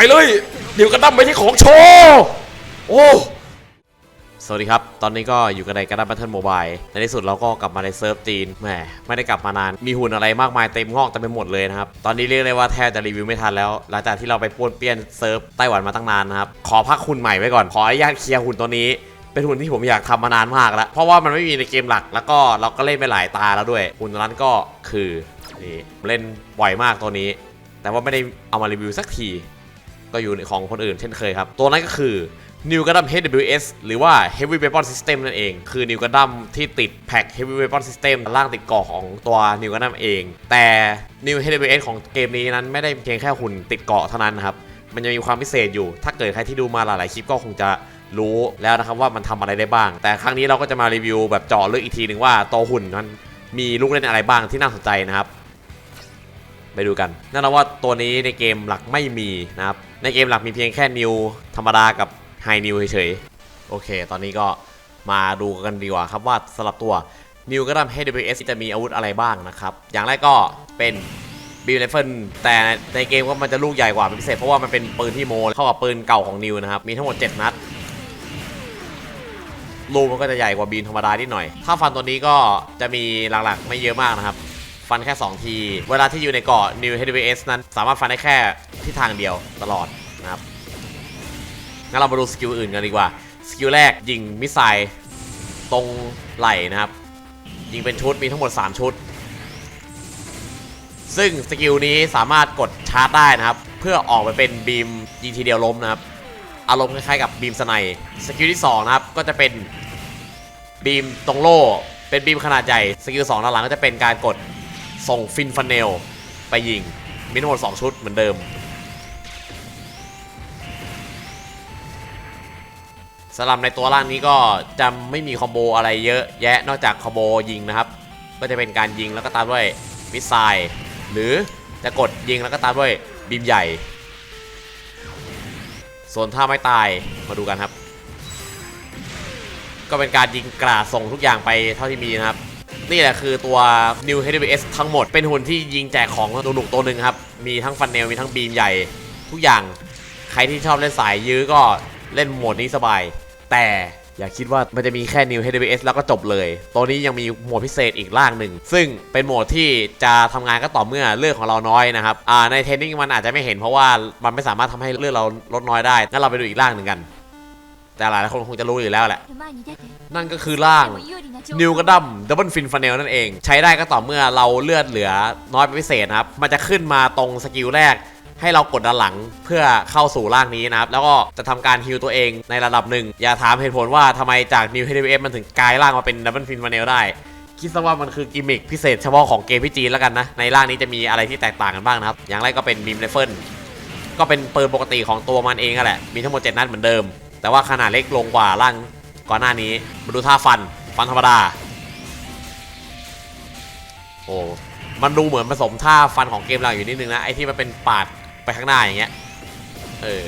ไปเลยเดี๋ยวกระดั้มไม่ใช่ของโชว์โอ้สวัสดีครับ ตอนนี้ก็อยู่กันในกระดานบัตเทิลโมบายในที่สุดเราก็กลับมาในเซิร์ฟจีน แหม ไม่ได้กลับมานาน มีหุ่นอะไรมากมายเต็มห้องเต็มไปหมดเลยนะครับ ตอนนี้เรียกได้ว่าแทบจะรีวิวไม่ทันแล้ว หลังจากที่เราไปป้วนเปี้ยนเซิร์ฟไต้หวันมาตั้งนานนะครับ ขอพักหุ่นใหม่ไว้ก่อน ขออนุญาตเคลียร์หุ่นตัวนี้ เป็นหุ่นที่ผมอยากทำมานานมากแล้ว เพราะว่ามันไม่มีในเกมหลัก แล้วก็เราก็เล่นไปหลายตาแล้วด้วย หุ่นตัวนั้นก็คือนี่เล่นบ่อยมากตัวนี้ แต่ว่าไม่ได้เอามารีวิวสักที ก็อยู่ในของคนอื่นเช่นเคยครับ ตัวนั้นก็คือ New Gundam HWS หรือว่า Heavy Weapon System นั่นเอง คือ New Gundam ที่ติดแพ็ค Heavy Weapon System ล่างติดเกราะของตัว New Gundam เอง แต่ New HWS ของเกมนี้นั้นไม่ได้เพียงแค่หุ่นติดเกาะเท่านั้นนะครับ มันยังมีความพิเศษอยู่ ถ้าเกิดใครที่ดูมาหลายๆคลิปก็คงจะรู้แล้วนะครับว่ามันทำอะไรได้บ้าง แต่ครั้งนี้เราก็จะมารีวิวแบบเจาะลึกอีกทีหนึ่งว่าตัวหุ่นมันมีลูกเล่นอะไรบ้างที่น่าสนใจนะครับ ไปดูกันแน่นอนว่าตัวนี้ในเกมหลักไม่มีนะครับ ในเกมหลักมีเพียงแค่นิวธรรมดากับไฮนิวเฉยๆ โอเค ตอนนี้ก็มาดูกันดีกว่าครับว่าสำหรับตัวนิวกระดัม HWS จะมีอาวุธอะไรบ้างนะครับ อย่างแรกก็เป็นบีไรเฟิลแต่ในเกมก็มันจะลูกใหญ่กว่าเป็นพิเศษเพราะว่ามันเป็นปืนที่โมเข้ากับปืนเก่าของนิวนะครับ มีทั้งหมด 7 นัดลูมันก็จะใหญ่กว่าบีนธรรมดานิดหน่อย ถ้าฟันตัวนี้ก็จะมีหลักๆไม่เยอะมากนะครับ ฟันแค่ 2 ที เวลาที่อยู่ในเกาะ New HWS นั้นสามารถฟันได้แค่ที่ทางเดียวตลอดนะครับงั้นเรามาดูสกิลอื่นกันดีกว่า สกิลแรกยิงมิสไซล์ตรงไหล่นะครับ ยิงเป็นชุดมีทั้งหมด 3 ชุด ซึ่งสกิลนี้สามารถกดชาร์จได้นะครับ เพื่อออกไปเป็นบีมยิงทีเดียวล้มนะครับ อารมณ์คล้ายๆกับบีมสไนด์สกิลที่ 2 นะครับ ก็จะเป็นบีมตรงโล่เป็นบีมขนาดใหญ่ สกิล2ด้านหลังก็จะเป็นการกด ส่งฟินฟันเนล ไปยิง มีทั้งหมด 2 ชุดเหมือนเดิมสำหรับในตัวล่างนี้ก็จะไม่มีคอมโบอะไรเยอะแยะนอกจากคอมโบยิงนะครับ ก็จะเป็นการยิงแล้วก็ตามด้วยมิสไซล์หรือจะกดยิงแล้วก็ตามด้วยบีมใหญ่ ส่วนถ้าไม่ตายมาดูกันครับ ก็เป็นการยิงกราดส่งทุกอย่างไปเท่าที่มีนะครับ นี่แหละคือตัว New HWS ทั้งหมด เป็นหุ่นที่ยิงแจกของตัวหนุกตัวหนึ่งครับ มีทั้งฟันเนล มีทั้งบีมใหญ่ ทุกอย่าง ใครที่ชอบเล่นสายยื้อก็เล่นโหมดนี้สบาย แต่อย่าคิดว่ามันจะมีแค่ New HWS แล้วก็จบเลย ตัวนี้ยังมีโหมดพิเศษอีกล่างหนึ่ง ซึ่งเป็นโหมดที่จะทำงานก็ต่อเมื่อเลือดของเราน้อยนะครับในเทรนนิ่งมันอาจจะไม่เห็นเพราะว่ามันไม่สามารถทำให้เลือดเราลดน้อยได้ งั้นเราไปดูอีกล่างหนึ่งกัน แต่หลายคนคงจะรู้อยู่แล้วแหละ นั่นก็คือร่างนิวกระดัมดับเบิลฟินฟันเนลนั่นเอง ใช้ได้ก็ต่อเมื่อเราเลือดเหลือน้อยเป็นพิเศษครับ มันจะขึ้นมาตรงสกิลแรก ให้เรากดด้านหลังเพื่อเข้าสู่ร่างนี้นะครับ แล้วก็จะทำการฮิลตัวเองในระดับหนึ่ง อย่าถามเหตุผลว่าทำไมจากนิวเฮดเอฟมันถึงกลายร่างมาเป็นดับเบิลฟินฟันเลได้คิดซะว่ามันคือกิมมิคพิเศษเฉพาะของเกมพี่จีแล้วกันนะ ในร่างนี้จะมีอะไรที่แตกต่างกันบ้างนะครับ อย่างแรกก็เป็นบีมไรเฟิลก็เป็นปืนปกติของตัวมันเองแหละ มีทั้งหมด 7 นัดเหมือนเดิม แต่ว่าขนาดเล็กลงกว่าร่างก่อนหน้านี้ มาดูท่าฟัน ฟันธรรมดา โอ้ มันดูเหมือนผสมท่าฟันของเกมเราอยู่นิดนึงนะ ไอ้ที่มันเป็นปาดไปข้างหน้าอย่างเงี้ย เออ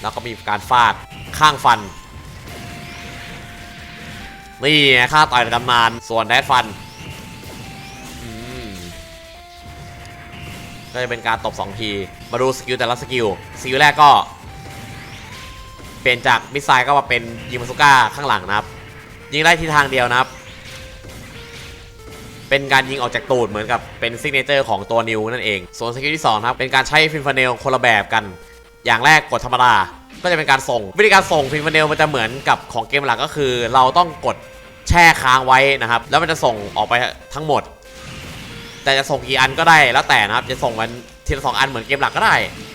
แล้วก็มีการฟาดข้างฟัน นี่ค่าต่อยในตำนาน ส่วนแดดฟันก็จะเป็นการตบ2ที มาดูสกิลแต่ละสกิล สกิลแรกก็ เปลี่ยนจากมิสไซล์ก็มาเป็นยิงมาซุก้าข้างหลังนะครับ ยิงได้ที่ทางเดียวนะครับ เป็นการยิงออกจากตูดเหมือนกับเป็นซิกเนเจอร์ของตัวนิวนั่นเองส่วนสกิลที่2ครับเป็นการใช้ฟินฟาเนลคนละแบบกัน อย่างแรกกดธรรมดาก็จะเป็นการส่ง วิธีการส่งฟินฟาเนลมันจะเหมือนกับของเกมหลักก็คือ เราต้องกดแช่ค้างไว้นะครับ แล้วมันจะส่งออกไปทั้งหมด แต่จะส่งกี่อันก็ได้แล้วแต่นะครับ จะส่งมันทีละสองอันเหมือนเกมหลักก็ได้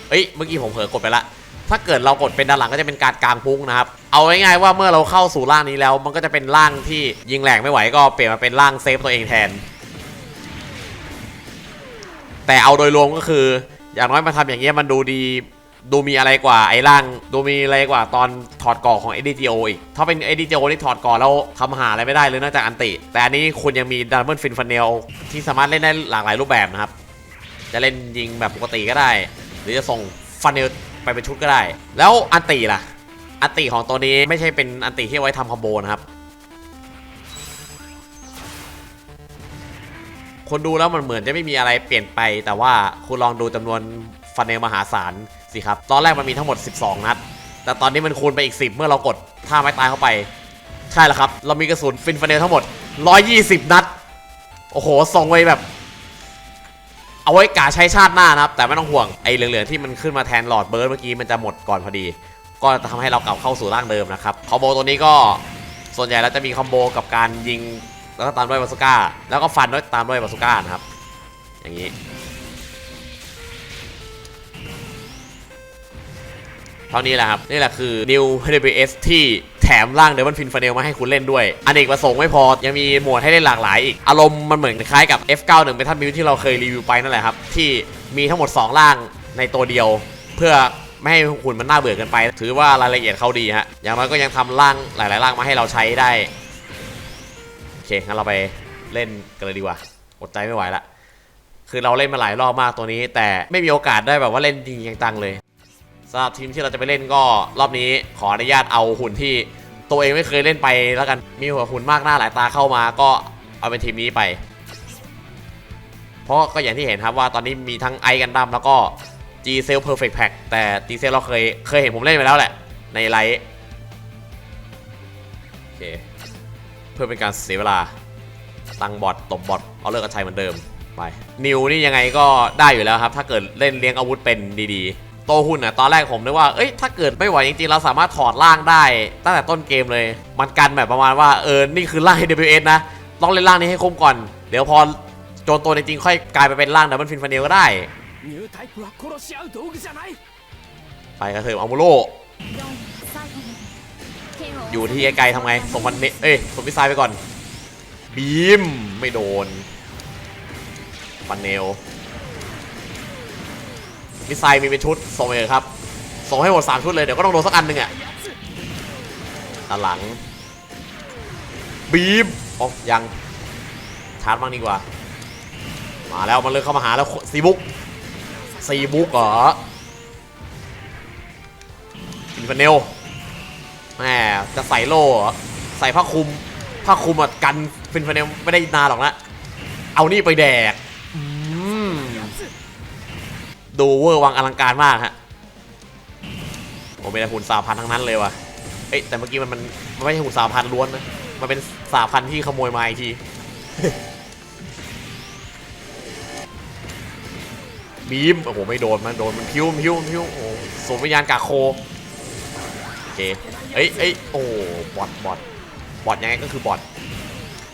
เอ้ยเมื่อกี้ผมเผลอกดไปละ ถ้าเกิดเรากดเป็นด้านหลังก็จะเป็นการกลางพุงนะครับ เอาง่ายๆว่าเมื่อเราเข้าสู่ร่างนี้แล้ว มันก็จะเป็นร่างที่ยิงแหลกไม่ไหวก็เปลี่ยนมาเป็นร่างเซฟตัวเองแทน แต่เอาโดยรวมก็คือ อย่างน้อยมาทำอย่างเงี้ยมันดูดีดูมีอะไรกว่าไอ้ร่าง ดูมีอะไรกว่าตอนถอดก่อของ ADGO อีก ถ้าเป็น ADGO ที่ถอดก่อแล้วทำหาอะไรไม่ได้เลยนอกจากอันติ แต่อันนี้คุณยังมีดับเบิลฟินฟันเนลที่สามารถเล่นได้หลากหลายรูปแบบนะครับ จะเล่นยิงแบบปกติก็ได้ หรือจะส่งฟันเนล ไปเป็นชุดก็ได้ แล้วอันติล่ะ อันติของตัวนี้ไม่ใช่เป็นอันติที่เอาไว้ทำคอมโบนะครับ คนดูแล้วมันเหมือนจะไม่มีอะไรเปลี่ยนไป แต่ว่าคุณลองดูจำนวนฟฟันเนลมหาศาลสิครับ ตอนแรกมันมีทั้งหมด 12 นัด แต่ตอนนี้มันคูณไปอีก 10 เมื่อเรากดท่าไม้ตายเข้าไป ใช่แล้วครับ เรามีกระสุนฟินฟันเนลทั้งหมด 120 นัด โอ้โหส่งไว้แบบ เอาไว้กาใช้ชาติหน้านะครับ แต่ไม่ต้องห่วงไอ้เหลืองๆที่มันขึ้นมาแทนหลอดเบิร์ดเมื่อกี้มันจะหมดก่อนพอดี ก็จะทำให้เรากลับเข้าสู่ร่างเดิมนะครับคอมโบตัวนี้ก็ส่วนใหญ่แล้วจะมีคอมโบกับการยิงแล้วก็ตามด้วยบาสุก้า แล้วก็ฟันด้วยตามด้วยบาสุก้านะครับ อย่างนี้เท่านี้แหละครับ นี่แหละคือ New HWS ที่ ถมร่างเดมอนฟินฟเนลมาให้คุณเล่นด้วยอเนกประสงค์ไม่พอยังมีโหมดให้เล่นหลากหลายอีก อารมณ์มันเหมือนคล้ายกับ F91 เป็นท่านมิวที่เราเคยรีวิวไปนั่นแหละครับ ที่มีทั้งหมด 2 ร่างในตัวเดียว เพื่อไม่ให้หุ่นมันน่าเบื่อเกินไป ถือว่ารายละเอียดเขาดีฮะอย่างน้อยก็ยังทำร่างหลายๆร่างมาให้เราใช้ได้โอเคงั้นเราไปเล่นกันเลยดีกว่าอดใจไม่ไหวละคือเราเล่นมาหลายรอบมากตัวนี้ แต่ไม่มีโอกาสได้แบบว่าเล่นจริงจังๆเลยสำหรับทีมที่เราจะไปเล่นก็รอบนี้ขออนุญาตเอาหุ่นที่ ตัวเองไม่เคยเล่นไปแล้วกันมีหัวหุ่นมากหน้าหลายตาเข้ามาก็เอาเป็นทีมนี้ไป เพราะก็อย่างที่เห็นครับว่าตอนนี้มีทั้งไอกันดั้มแล้วก็ G Cell Perfect Pack แต่ G Cell เราเคยเคยเห็นผมเล่นไปแล้วแหละ ในไลท์โอเคเพื่อเป็นการเสียเวลาตั้งบอทตบบอทเอาเลิกกันชัยเหมือนเดิมไปนิวนี่ยังไงก็ได้อยู่แล้วครับ ถ้าเกิดเล่นเลี้ยงอาวุธเป็นดีๆ โตหุ่นอะตอนแรกผมนึกว่าเอ้ยถ้าเกิดไม่ไหวจริงๆเราสามารถถอดร่างได้ตั้งแต่ต้นเกมเลย มันกันแบบประมาณว่าเออนี่คือล่าง AWS นะต้องเล่นร่างนี้ให้คุ้มก่อน เดี๋ยวพอโจนตัวจริงค่อยกลายไปเป็นร่างดับเบิลฟินฟันเนลก็ได้ไปกระเถิบอัมูโลอยู่ที่ไกลๆทำไงส่งมันเอ้ยส่งพิซายไปก่อนบีมไม่โดนฟันเนล มิสไซล์มีเป็นชุด ส่งไปเลยครับ ส่งให้หมด 3 ชุดเลย เดี๋ยวก็ต้องโดนสักอันหนึ่งอะด้านหลัง บีมอ๋อยัง ชาร์จบ้างดีกว่า มาแล้ว มันเลยเข้ามาหาแล้วซีบุ๊กซีบุ๊กเหรออินฟานเนลแหมจะใส่โล่ใส่ผ้าคลุมผ้าคลุมอะกันฟินฟานเนลไม่ได้นานหรอกนะ เอานี่ไปแดก ดูเวอร์วังอลังการมากฮะโอ้เป็นหุ่นสาพันทั้งนั้นเลยว่ะเอ้แต่เมื่อกี้มันมันมันไม่ใช่หุ่นสาพันล้วนนะมันเป็นสาพันที่ขโมยมาอีกทีบีมโอ้โหไม่โดนมันโดนมันพิ้วมันพิ้วมันพิ้วโอ้โหสวมวิญญาณกาโคโอเคเอ้ยเอ้ยโอ้บอทบอทบอทยังไงก็คือบอท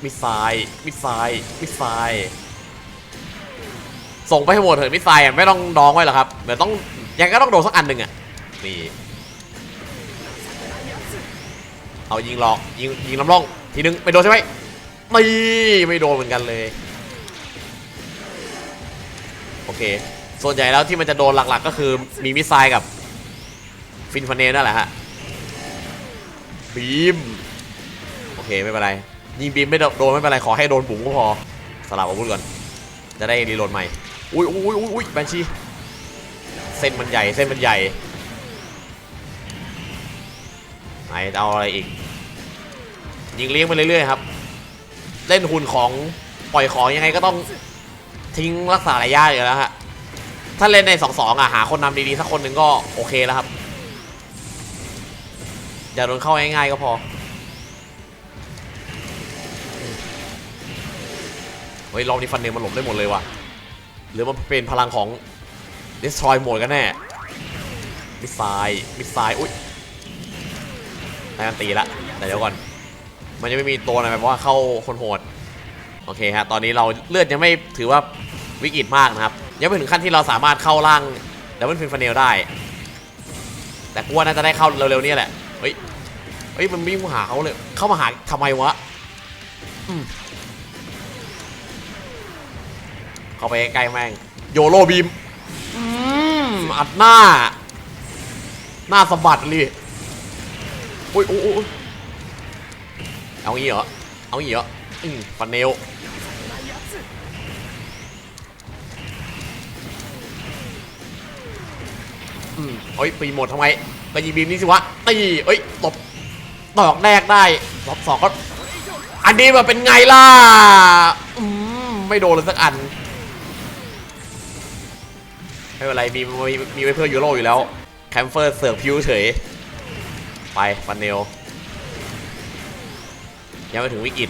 มิสไซล์มิสไซล์มิสไซล์ ส่งไปให้หมดเถอะมิสไซล์ไม่ต้องดองไว้หรอกครับเดี๋ยวต้องยังก็ต้องโดนสักอันหนึ่งอะนี่เอายิงหลอกยิงยิงลำร่องทีนึงไม่โดนใช่ไหมไม่ไม่โดนเหมือนกันเลย โอเค ส่วนใหญ่แล้วที่มันจะโดนหลักๆ ก็คือมีมิสไซล์กับ ฟินฟานเนนั่นแหละฮะบีมโอเคไม่เป็นไรยิงบีมไม่โดนไม่เป็นไรขอให้โดนบุ๋มก็พอสลับอาวุธก่อนจะได้รีโหลดใหม่ อุ้ยอุ้ยอุ้ยอุ้ยแบนชีเส้นมันใหญ่เส้นมันใหญ่ไหนเอาอะไรอีก ยิงเลี้ยงไปเรื่อยๆครับ เล่นหุ่นของปล่อยของยังไงก็ต้องทิ้งรักษาระยะอยู่แล้วฮะถ้าเล่นในสองสองอะหาคนนำดีๆสักคนหนึ่งก็โอเคแล้วครับอย่าโดนเข้าง่ายๆก็พอเฮ้ยรอบนี้ฟันเนมันหลบได้หมดเลยว่ะ หรือมันเป็นพลังของ destroy หมดกันแน่มิสไซล์มิสไซล์อุ้ยได้กันตีละแต่เดี๋ยวก่อน มันยังไม่มีตัวอะไรแบบว่าเข้าคนโหดโอเคฮะตอนนี้เราเลือดยังไม่ถือว่าวิกฤตมากนะครับ ยังไม่ถึงขั้นที่เราสามารถเข้าร่างดับเบิลฟินฟันเนลได้ แต่กูว่าน่าจะได้เข้าเร็วๆนี้แหละเฮ้ยเฮ้ยมันวิ่งมาหาเขาเลย เข้ามาหาทำไมวะาไปใกล้แม่ง โยโรบีมอืมอัดหน้า หน้าสะบัดเลยอุ้ยอุ้ยอุ้ยเอางี้เหรอ เอางี้เหรออืมฟันเนลอืมเอ้ยปีหมดทำไมไปยิงบีมนี่สิวะตีเอ้ยตบดอกแรกได้รอบสองก็อันนี้มาเป็นไงล่ะ อืม ไม่โดนเลยสักอัน ไม่เป็นไรมีมีมีไว้เพื่อยูโรอยู่แล้วแคมเฟอร์เสือฟพิวเฉย ไปฟันเนลยังไม่ถึงวิกฤต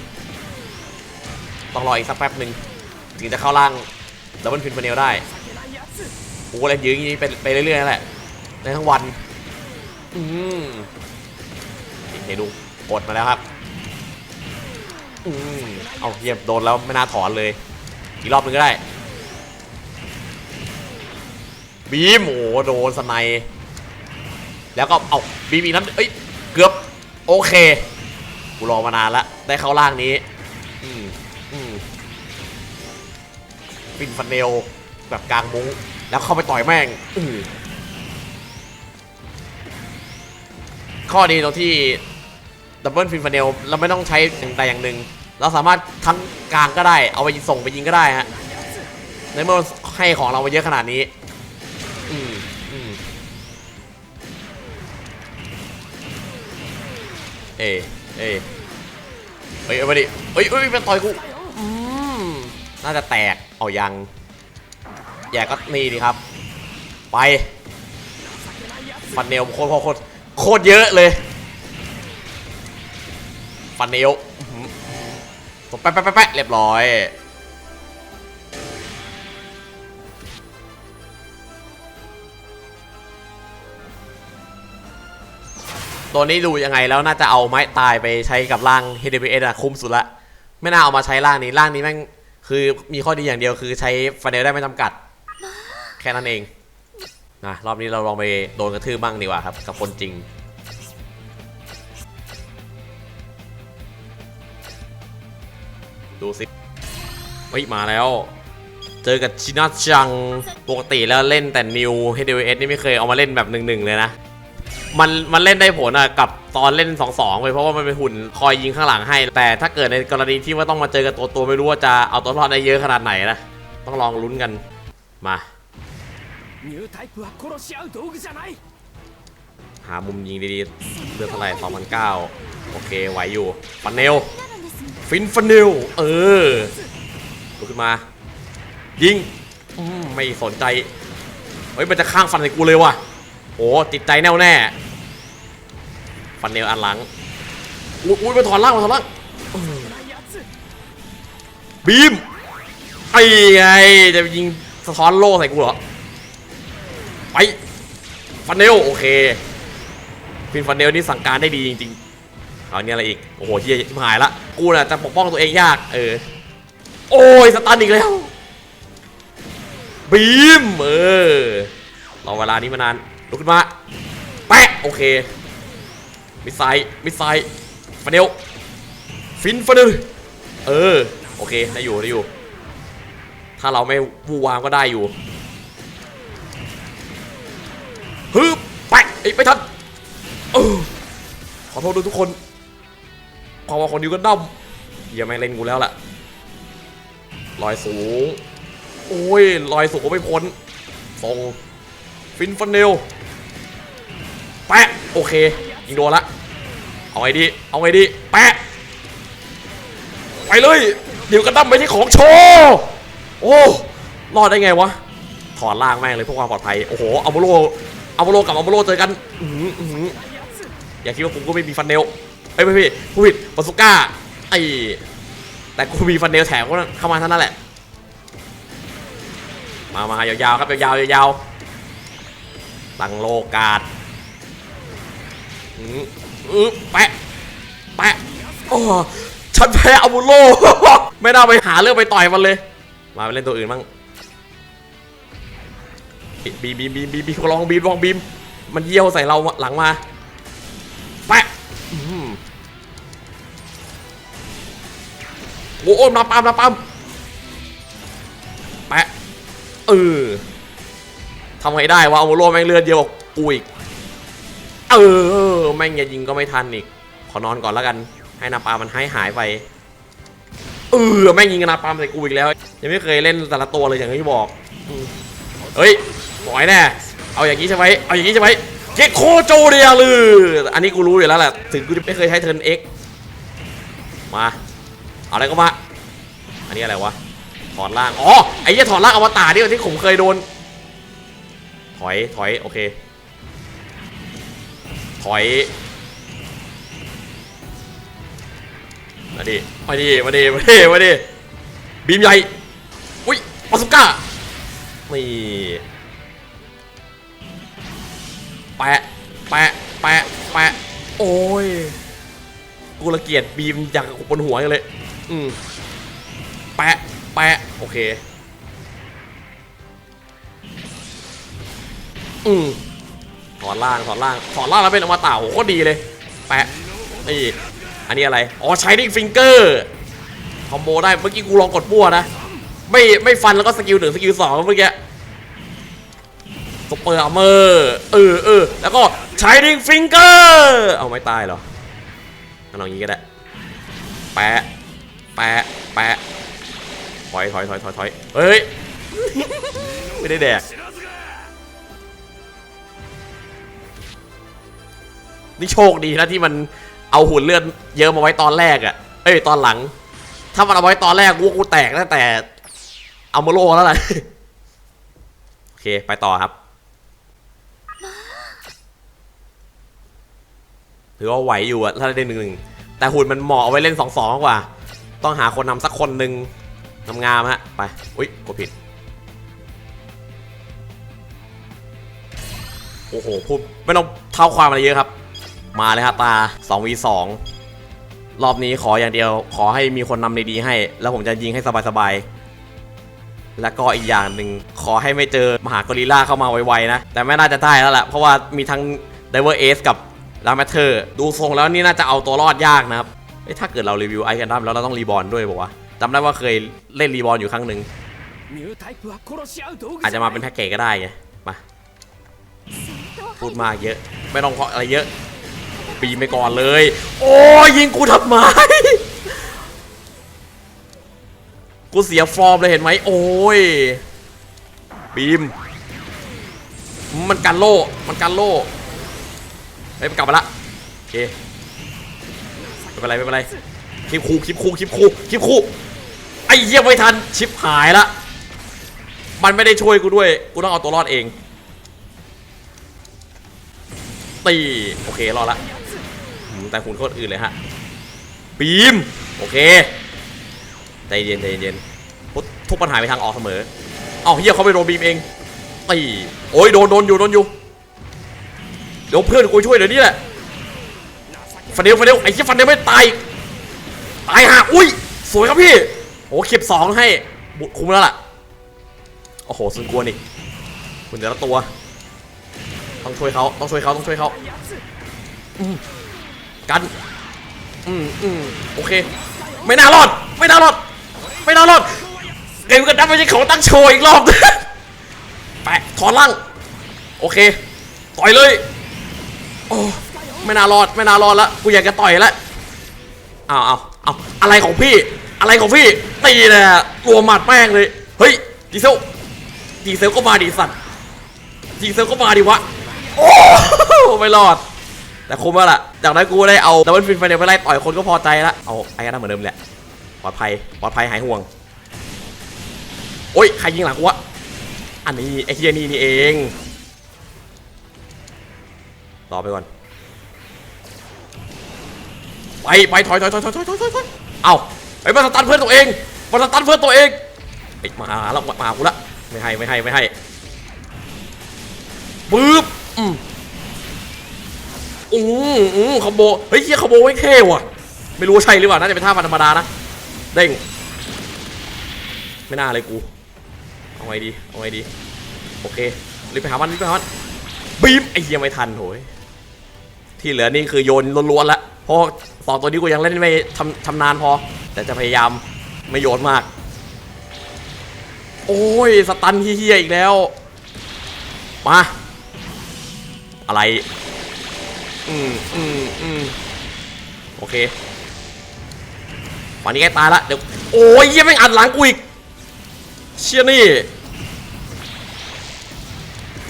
ต้องรออีกสักแป๊บหนึ่งถึงจะเข้าล่างดับเบิลพินฟันเนลได้โอ้โหเลยยื้อย่างนี้ไปไปเรื่อยๆนั่นแหละในทั้งวันอืมเดี๋ยวดูกดมาแล้วครับอืมเอาเยียบโดนแล้วไม่น่าถอนเลย อีกรอบนึงก็ได้ บีมโอ้โดนสไนแล้วก็เอาบีมอีกนั้นเอ้ยเกือบโอเคกูรอมานานละได้เข้าล่างนี้อืมอืมฟินฟันเนลแบบกลางมุ้งแล้วเข้าไปต่อยแม่งข้อดีตรงที่ดับเบิลฟินฟันเนลเราไม่ต้องใช้อย่างใดอย่างหนึ่งเราสามารถทั้งกลางก็ได้ เอาไปส่งไปยิงก็ได้ฮะในเมื่อให้ของเรามาเยอะขนาดนี้ เอยเอยเอ้ยเอามาดิเอ้ยเอ้ยเป็นต่อยกูอืมน่าจะแตกเอายังแย่ก็นี่ดีครับ ไปฟันเนลโคตรโคตรโคตรโคตรเยอะเลยฟันเนลอื้อหือผมแปะแปะแปะแปะเรียบร้อย ตัวนี้ดูยังไงแล้วน่าจะเอาไม้ตายไปใช้กับร่าง HWS อะคุ้มสุดละ ไม่น่าเอามาใช้ร่างนี้ร่างนี้แม่งคือมีข้อดีอย่างเดียวคือใช้ฟันเนลได้ไม่จำกัด แค่นั้นเองนะรอบนี้เราลองไปโดนกระทืบบ้างดีกว่าครับ กับคนจริงดูสิเฮ้ยมาแล้ว เจอกับชินาจัง ปกติแล้วเล่นแต่นิว HWS นี่ไม่เคยเอามาเล่นแบบหนึ่งๆเลยนะ มันมันเล่นได้ผลอะกับตอนเล่น 2 2ไปเพราะว่ามันเป็นหุ่นคอยยิงข้างหลังให้ แต่ถ้าเกิดในกรณีที่ว่าต้องมาเจอกับตัวตัวไม่รู้ว่าจะเอาตัวรอดได้เยอะขนาดไหนนะต้องลองลุ้นกันมาหามุมยิงดีๆเลือดเท่าไหร่2009 โอเค ไหวอยู่ฟันเนลฟินฟันเนลเออลุกขึ้นมา ยิงไม่สนใจเฮ้ยมันจะข้างฟันใส่กูเลยว่ะโอ้ติดใจแน่วแน่ ฟันเนลอันหลังอุ้ยไปถอนล่างมาถอนล่างบีมไอ้ไงจะยิงสะท้อนโล่ใส่กูเหรอไปฟันเนลโอเคฟินฟันเนลนี่สั่งการได้ดีจริงๆเอาเนี่ยอะไรอีกโอ้โหเฮียหายละกูน่ะจะปกป้องตัวเองยากเออโอ้ยสตันอีกแล้วบีมเออรอเวลานี้มานานลุกขึ้นมาแปะโอเค มิสไซมิสไซฟันเนลฟินฟันเนลเออ โอเคได้อยู่ได้อยู่ ถ้าเราไม่วูวามก็ได้อยู่ฮึบไปไอ้ยไปทันเออขอโทษด้วยทุกคน ความว่าคนนี้ก็ดั้มอย่าไม่เล่นกูแล้วล่ะลอยสูง โอ้ยลอยสูงก็ไม่พ้นส่งฟินฟันเนลแปะโอเค ยิงโดนละ เอาไงดี เอาไงดี แปะ ไปเลย เดี๋ยวกระดั้มไม่ใช่ของโชว์โอ้รอดได้ไงวะ ถอดล่างแม่งเลยเพื่อความปลอดภัย โอ้โหอัลโบโลอัลโบโลกับอัลโบโลเจอกันอื้อหืออื้อหืออย่าคิดว่ากูก็ไม่มีฟันเนลเอ้ยไม่พี่ผู้ผิดบาสุก้า ไอ้ แต่กูมีฟันเนลแถมเข้ามาเท่านั้นแหละ มามายาวๆครับยาวๆยาวๆตั้งโลกาด อืออือแปะ แปะโอ้ฉันแพ้อาบุโล ไม่น่าไปหาเรื่องไปต่อยมันเลย มาไปเล่นตัวอื่นบ้างบีมบีมบีมบีมบีมลองบีมลองบีม มันเยี่ยวใส่เราหลังมาแปะอื้อหือโอ้โหมาปั๊มมาปั๊มแปะเออทำไงได้วะอาบุโลแม่งเลือดเดียวกับกูอีก เออแม่งอย่ายิงก็ไม่ทันอีก ขอนอนก่อนแล้วกัน ให้นาปามันหายหายไป เออแม่งยิงนาปามใส่กูอีกแล้ว ยังไม่เคยเล่นแต่ละตัวเลยอย่างที่บอก เฮ้ยปล่อยแน่เอาอย่างนี้ใช่ไหมเอาอย่างนี้ใช่ไหมเก็โคโจเดียลืออันนี้กูรู้อยู่แล้วแหละ ถึงกูจะไม่เคยใช้เทิร์นเอ็กมา เอาอะไรก็มา อันนี้อะไรวะ ถอดล่าง อ๋อ ไอ้เหี้ยถอดล่างอวตารนี่ที่ผมเคยโดน ถอย ถอย โอเค อยมาดิ มาดิ มาดิ มาดิ มาดิ บีมใหญ่ อุ้ยปาสุก้า นี่ แปะ แปะ แปะ แปะ โอ้ย กูระเกียดบีมอยางบนหัวอย่างเลย อืม แปะ แปะ โอเค อืม อนล่างถอนล่างถอนล่างแล้วเป็นอมตะโหโคตรดีเลย แปะนี่อันนี้อะไร อ๋อใช้ดิ้งฟิงเกอร์คอมโบได้เมื่อกี้กูลองกดปั้วนะ ไม่ไม่ฟันแล้วก็สกิลหนึ่งสกิลสองเมื่อกี้ซุปเปอร์อัมเมอร์เออเออแล้วก็ใช้ดิ้งฟิงเกอร์เอาไม่ตายเหรอเอาลองอย่างนี้ก็ได้ แปะ แปะ แปะ ถอยถอยถอยถอยถอยเฮ้ย ไม่ได้แดก นี่โชคดีนะที่มันเอาหุ่นเลือดเยอะมาไว้ตอนแรกอะ่ะ เอ้ยตอนหลัง ถ้ามันเอาไว้ตอนแรกกูกูแตกตั้งแต่เอามาโลแล้วแหละโอเคไปต่อครับ ถือว่าไหวอยู่อะถ้าได้หนึ่งหนึ่งแต่หุ่นมันเหมาะเอาไว้เล่นสองสองกว่า ต้องหาคนนำสักคนหนึ่งงามๆฮะไป อุ้ยกดผิดโอ้โหพูดไม่ต้องเท่าความอะไรเยอะครับ มาเลยครับตา 2v2 รอบนี้ขออย่างเดียว ขอให้มีคนนำดีๆให้ แล้วผมจะยิงให้สบายๆ และก็อีกอย่างหนึ่งขอให้ไม่เจอมหากริล่าเข้ามาไวๆนะ แต่ไม่น่าจะได้แล้วแหละเพราะว่ามีทั้งไดเวอร์เอสกับลาแมทเธอร์ดูทรงแล้วนี่น่าจะเอาตัวรอดยากนะครับถ้าเกิดเรารีวิวไอแคนดัมแล้วเราต้องรีบอลด้วยบอกว่าจำได้ว่าเคยเล่นรีบอลอยู่ครั้งหนึ่งอาจจะมาเป็นแพ็กเกจก็ได้ไงมาพูดมากเยอะ ไม่ต้องขออะไรเยอะ ปีไปก่อนเลย โอ้ยยิงกูทำไม กูเสียฟอร์มเลยเห็นไหมโอ้ยบีม มันกันโล่ มันกันโล่เฮ้ยมันกลับมาละโอเคไม่เป็นไรไม่เป็นไรคลิปคู่คลิปคู่คลิปคู่คลิปคู่ไอ้เหี้ยไม่ทันชิปหายละมันไม่ได้ช่วยกูด้วย กูต้องเอาตัวรอดเองตีโอเค รอดละ แต่หุ่นโคตรอื่นเลยฮะบีมโอเคใจเย็นใจเย็นทุกปัญหามีทางออกเสมอเอ้าเฮียเขาไปโดนบีมเองตีโอ้ยโดนโดนอยู่โดนอยู่เดี๋ยวเพื่อนกูช่วยเดี๋ยวนี้แหละฟันเดลฟันเดลไอ้เหี้ยฟันเดลไม่ตายตายห่าอุ้ยสวยครับพี่โอ้เข็บสองให้บุคุ้มแล้วล่ะโอ้โหซุนกวนอีกคุณแต่ละตัว ต้องช่วยเขาต้องช่วยเขาต้องช่วยเขาอืม กัน อืมอืมโอเค ไม่น่ารอด ไม่น่ารอด ไม่น่ารอดเกมกันดับไม่ใช่เขาตั้งโชว์อีกรอบแปะถอนล่าง โอเค ต่อยเลย โอ้ไม่น่ารอด ไม่น่ารอดละ กูอยากจะต่อยล้วเอาเอาเอาอะไรของพี่ อะไรของพี่ตีเละตัวหมัดแป้งเลย เฮ้ย ดีเซล ดีเซลก็มาดิสัตว์ ดีเซลก็มาดิวะ โอ้ไม่รอด แต่คุ้มแล้วล่ะ จากนั้นกูได้เอาดับเบิลฟินไฟเดลไปไล่ต่อยคนก็พอใจละ เอาไอ้กันเหมือนเดิมแหละ ปลอดภัย ปลอดภัยหายห่วง โอ้ย ใครยิงหลังวะ อันนี้ไอ้เฮียนี่นี่เองรอไปก่อน ไปไปถอยถอยถอยถอยถอยถอยถอยเอาไอ้มาสตันเพื่อนตัวเองมาสตันเพื่อนตัวเองไอ้มาแล้วมาหากูละ ไม่ให้ไม่ให้ไม่ให้ปึ๊บ อืมอืมอืมคอมโบเฮ้ยเฮียคอมโบไม่เท่ว่ะ ไม่รู้ว่าใช่หรือเปล่าน่าจะเป็นท่ามันธรรมดานะเด้งไม่น่าเลยกู เอาไงดี เอาไงดี โอเครีบไปหามันรีบไปหามันบีมไอ้เหี้ยไม่ทันโหยที่เหลือนี่คือโยนล้วนๆละเพราะสองตัวนี้กูยังเล่นไม่ทำชำนาญพอ แต่จะพยายามไม่โยนมาก โอ้ยสตันเฮี้ยอีกแล้ว มา อะไร อืมอืมอืมโอเควันนี้ใกล้ตายละเดี๋ยวโอ้ยเยี่ยไม่งอัดหลังกูอีกเชี่ยนี่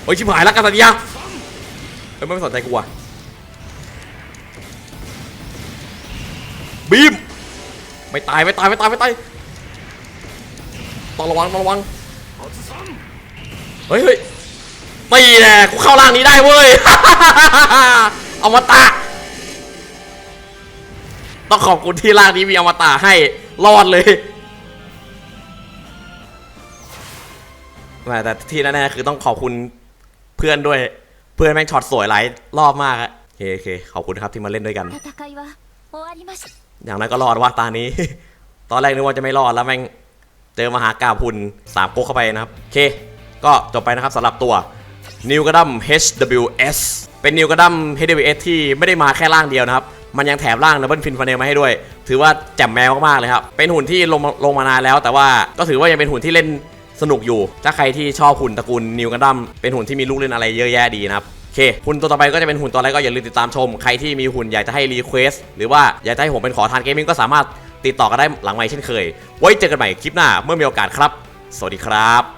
โอ้ยชิบหายแล้วกันสัญญาเอ้ยไม่สนใจกูอะบีมไม่ตายไม่ตายไม่ตายไม่ตายต้องระวังต้องระวังเฮ้ยเฮ้ยไม่แน่กูเข้าร่างนี้ได้เว้ย อมตะ ต้องขอบคุณที่ร่างนี้มีอมตะให้รอดเลยแต่ที่แน่ๆคือต้องขอบคุณเพื่อนด้วย เพื่อนแม่งช็อตสวยหลายรอบมากอะโอเคโอขอบคุณครับที่มาเล่นด้วยกัน อย่างนั้นก็รอดว่าตานี้ ตอนแรกนึกว่าจะไม่รอดแล้วแม่งเจอมหากาพุนสามโกเข้าไปนะครับ โอเค ก็จบไปนะครับสำหรับตัว New g a d a m HWS เป็น New g u n d a m HWS ที่ไม่ได้มาแค่ร่างเดียวนะครับ มันยังแถมร่าง Double Fin f a n e l มาให้ด้วย ถือว่าแจ่มแมวมากๆเลยครับ เป็นหุ่นที่ลงลงมานานแล้ว แต่ว่าก็ถือว่ายังเป็นหุ่นที่เล่นสนุกอยู่ ถ้าใครที่ชอบหุ่นตระกูล New g u n d a m เป็นหุ่นที่มีลูกเล่นอะไรเยอะแยะดีนะครับโอเคหุ่นตัวต่อไปก็จะเป็นหุ่นตัวอะไรก็อย่าลืมติดตามชม ใครที่มีหุ่นอยากจะให้รีเควสหรือว่าอยากจะให้ผมเป็นขอทานเกมมิ่งก็สามารถติดต่อกันได้หลังไมค์เช่นเคย ไว้เจอกันใหม่คลิปหน้าเมื่อมีโอกาสครับ สวัสดีครับ